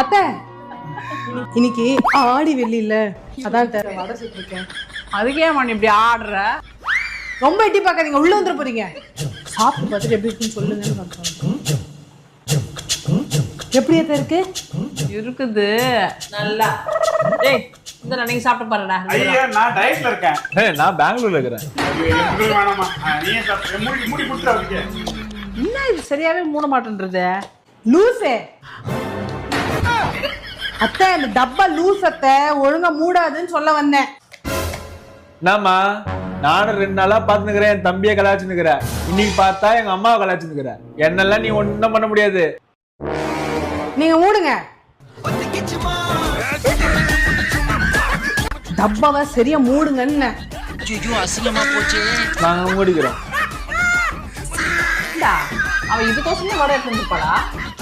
அத்தை இன்னைக்கு ஆடி வெள்ளி இல்ல அதான் தர வடை சுட்டுருக்கேன். அதுக்கே மணி இப்படி ஆடுற. ரொம்ப எட்டி பார்க்காதீங்க உள்ள வந்துட போறீங்க. சாப்பிட்டு பார்த்துட்டு எப்படி இருக்குன்னு சொல்லுங்கன்னு சொல்றேன். எப்படி அத்தை இருக்கு? இருக்குது நல்லா. டேய் இந்த நீங்க சாப்பிட்டு பாருடா ஐயா நான் டயட்ல இருக்கேன். ஏய், நான் பெங்களூர்ல இருக்கிறேன். ஐயோ, எனக்கு வேணாமா? ஆ, நீயே சாப்பிடு. மூடி மூடி கொடுத்துரு அவருக்கு. என்ன இது சரியாவே மூட மாட்டேன்றது? லூசே. அத்தை இந்த டப்பா லூஸ் அத்தை ஒழுங்கா மூடாதுன்னு சொல்ல வந்தேன். என்னம்மா? நானும் ரெண்டு நாளா பாத்துனுக்கிறேன் என் தம்பியை கலாச்சுனுக்கிறேன் இன்னைக்கு பார்த்தா எங்க அம்மாவை கலாச்சுனுக்கிறேன் என்னெல்லாம் நீ ஒண்ணும் பண்ண முடியாது. நீங்க மூடுங்க. டப்பாவை சரியா மூடுங்கன்னு. நாங்க முடிக்கிறோம். அவ இதுக்கோசமே வடை எடுத்து வந்துருப்பாளா